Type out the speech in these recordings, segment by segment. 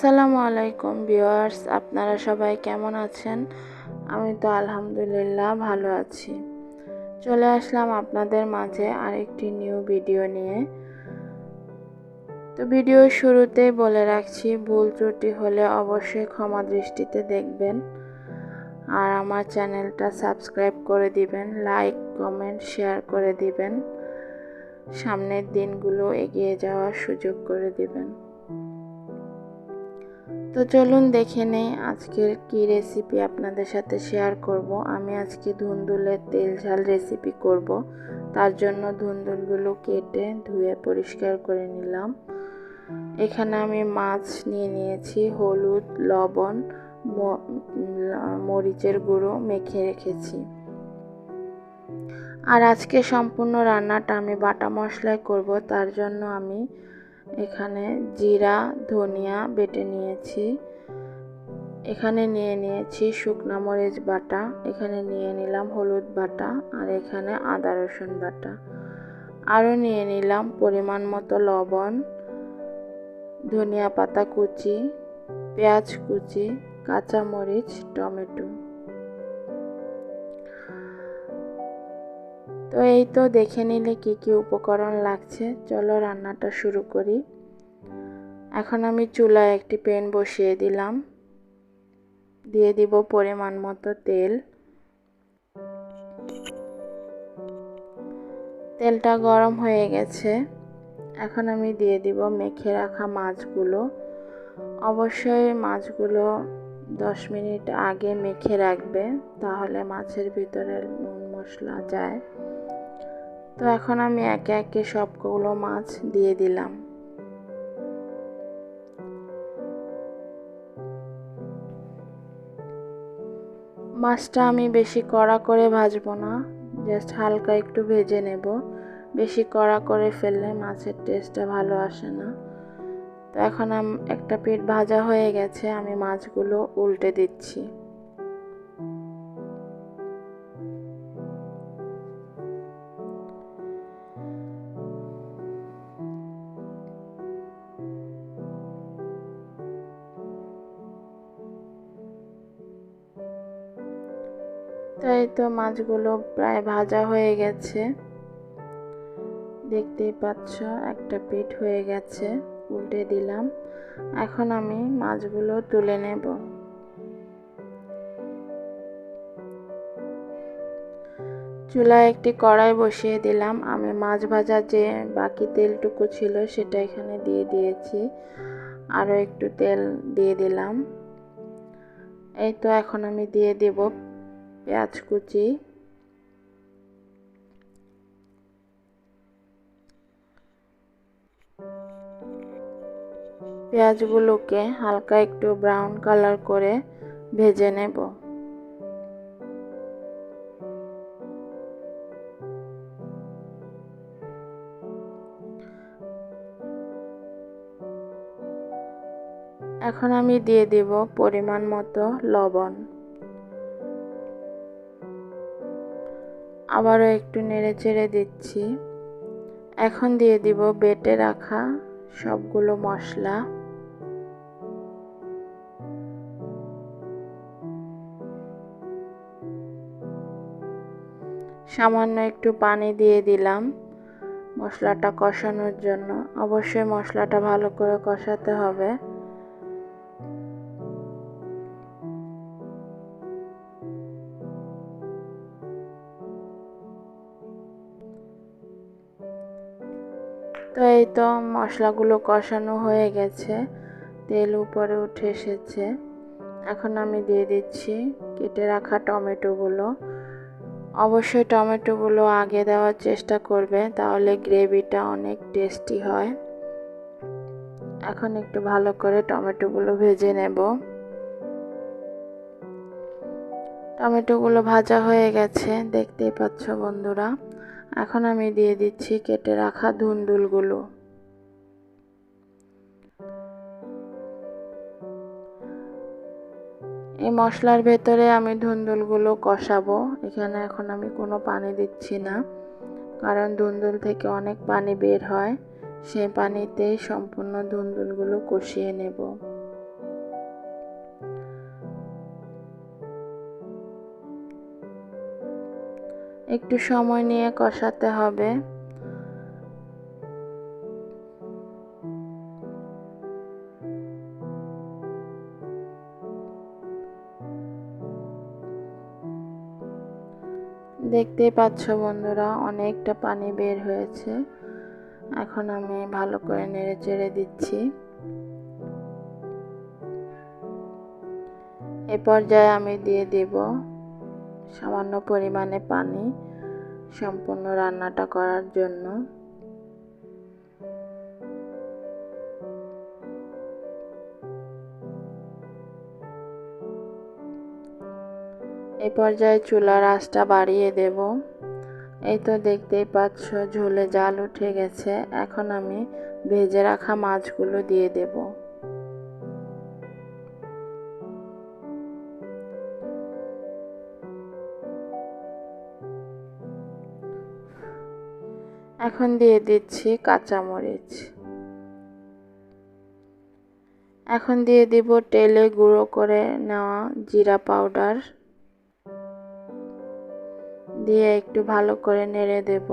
আসসালামু আলাইকুম ভিউয়ার্স, আপনারা সবাই কেমন আছেন? আমি তো আলহামদুলিল্লাহ ভালো আছি। চলে আসলাম আপনাদের মাঝে আরেকটি নিউ ভিডিও নিয়ে। তো ভিডিও শুরুতেই বলে রাখছি, ভুল ত্রুটি হলে অবশ্যই ক্ষমা দৃষ্টিতে দেখবেন। আর আমার চ্যানেলটা সাবস্ক্রাইব করে দিবেন, লাইক, কমেন্ট, শেয়ার করে দিবেন। সামনের দিনগুলো এগিয়ে যাওয়ার সুযোগ করে দিবেন। তো চলুন দেখে নেই আজকের কি রেসিপি আপনাদের সাথে শেয়ার করব। আমি আজকে ধুন্দুলের তেল ঝাল রেসিপি করব। তার জন্য ধুন্দুলগুলো কেটে ধুয়ে পরিষ্কার করে নিলাম। এখানে আমি মাছ নিয়ে নিয়েছি, হলুদ, লবণ মরিচের গুঁড়ো মেখে রেখেছি। আর আজকে সম্পূর্ণ রান্নাটা আমি বাটা মশলায় করব। তার জন্য আমি এখানে জিরা, ধনিয়া বেটে নিয়েছি। এখানে নিয়ে নিয়েছি শুকনা মরিচ বাটা, এখানে নিয়ে নিলাম হলুদ বাটা, আর এখানে আদা রসুন বাটা। আরও নিয়ে নিলাম পরিমাণ মতো লবণ, ধনিয়া পাতা কুচি, পেঁয়াজ কুচি, কাঁচামরিচ, টমেটো। তো এই তো দেখে নিলে কি কি উপকরণ লাগছে। চলো রান্নাটা শুরু করি। এখন আমি চুলায় একটি প্যান বসিয়ে দিলাম। দিয়ে দিব পরিমাণ মতো তেল। তেলটা গরম হয়ে গেছে। এখন আমি দিয়ে দিব মেখে রাখা মাছগুলো। অবশ্যই মাছগুলো দশ মিনিট আগে মেখে রাখবে, তাহলে মাছের ভিতরে নুন মশলা যায়। তো এখন আমি একে একে সবগুলো মাছ দিয়ে দিলাম। মাছটা আমি বেশি কড়া করে ভাজবো না, জাস্ট হালকা একটু ভেজে নেব। বেশি কড়া করে ফেললে মাছের টেস্টটা ভালো আসে না। তো এখন একটা পিঠ ভাজা হয়ে গেছে, আমি মাছগুলো উল্টে দিচ্ছি। তাই তো মাছগুলো প্রায় ভাজা হয়ে গেছে। দেখতেই পাচ্ছ, একটা পিঠ হয়ে গেছে, উল্টে দিলাম। এখন আমি মাছগুলো তুলে নেব। চুলায় একটি কড়াই বসিয়ে দিলাম। আমি মাছ ভাজা যে বাকি তেলটুকু ছিল সেটা এখানে দিয়ে দিয়েছি। আরও একটু তেল দিয়ে দিলাম। এই তো এখন আমি দিয়ে দেব পেঁয়াজ কুচি পেঁয়াজগুলোকে হালকা একটু ব্রাউন কালার করে ভেজে নেব। এখন আমি দিয়ে দেব পরিমাণ মতো লবণ। আবারও একটু নেড়ে চেড়ে দিচ্ছি। এখন দিয়ে দিব বেটে রাখা সবগুলো মশলা। সামান্য একটু পানি দিয়ে দিলাম মশলাটা কষানোর জন্য। অবশ্যই মশলাটা ভালো করে কষাতে হবে। তো এই তো মশলাগুলো কষানো হয়ে গেছে। তেল উপরে উঠে এসেছে। এখন আমি দিয়ে দিচ্ছি কেটে রাখা টমেটোগুলো। অবশ্যই টমেটোগুলো আগে দেওয়ার চেষ্টা করবে, তাহলে গ্রেভিটা অনেক টেস্টি হয়। এখন একটু ভালো করে টমেটোগুলো ভেজে নেব। টমেটোগুলো ভাজা হয়ে গেছে, দেখতেই পাচ্ছ বন্ধুরা। এখন আমি দিয়ে দিচ্ছি কেটে রাখা ধুন্দুলগুলো। এই মশলার ভেতরে আমি ধুন্দুলগুলো কষাবো। এখানে এখন আমি কোনো পানি দিচ্ছি না, কারণ ধুন্দুল থেকে অনেক পানি বের হয়। সেই পানিতেই সম্পূর্ণ ধুন্দুলগুলো কষিয়ে নেব। একটু সময় নিয়ে কষাতে হবে। দেখতেই পাচ্ছ বন্ধুরা, অনেকটা পানি বের হয়েছে। এখন আমি ভালো করে নেড়ে চেড়ে দিচ্ছি। এ পর্যায়ে আমি দিয়ে দেব সামান্য পরিমাণে পানি সম্পূর্ণ রান্নাটা করার জন্য। এই পর্যায়ে চুলার আঁচটা বাড়িয়ে দেব। এই তো দেখতেই পাচ্ছ, ঝোলে জাল উঠে গেছে। এখন আমি ভেজে রাখা মাছগুলো দিয়ে দেব। এখন দিয়ে দিচ্ছি কাঁচামরিচ। এখন দিয়ে দিব তেলে গুঁড়ো করে নেওয়া জিরা পাউডার। দিয়ে একটু ভালো করে নেড়ে দেব।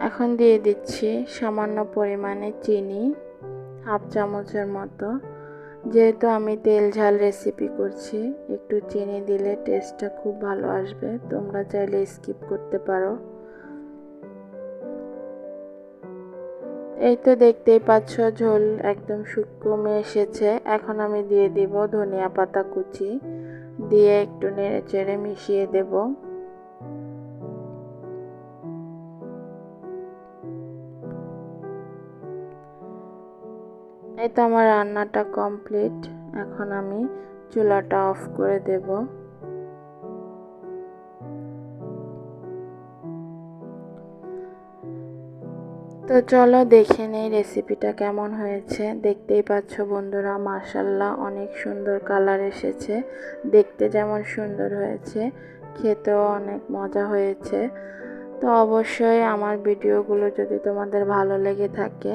এখন দিয়ে দিচ্ছি সামান্য পরিমাণে চিনি, হাফ চামচের মতো। যেহেতু আমি তেল ঝাল রেসিপি করছি, একটু চিনি দিলে টেস্টটা খুব ভালো আসবে। তোমরা চাইলে স্কিপ করতে পারো। এই তো দেখতেই পাচ্ছ, ঝোল একদম শুকমে এসেছে। এখন আমি দিয়ে দিব ধনিয়া পাতা কুচি। দিয়ে একটু নেড়ে চেড়ে মিশিয়ে দেব। এই তো আমার রান্নাটা কমপ্লিট। এখন আমি চুলাটা অফ করে দেব। তো চলো দেখে নেই রেসিপিটা কেমন হয়েছে। দেখতেই পাচ্ছ বন্ধুরা মার্শাল্লাহ অনেক সুন্দর কালার এসেছে। দেখতে যেমন সুন্দর হয়েছে, খেতেও অনেক মজা হয়েছে। তো অবশ্যই আমার ভিডিওগুলো যদি তোমাদের ভালো লেগে থাকে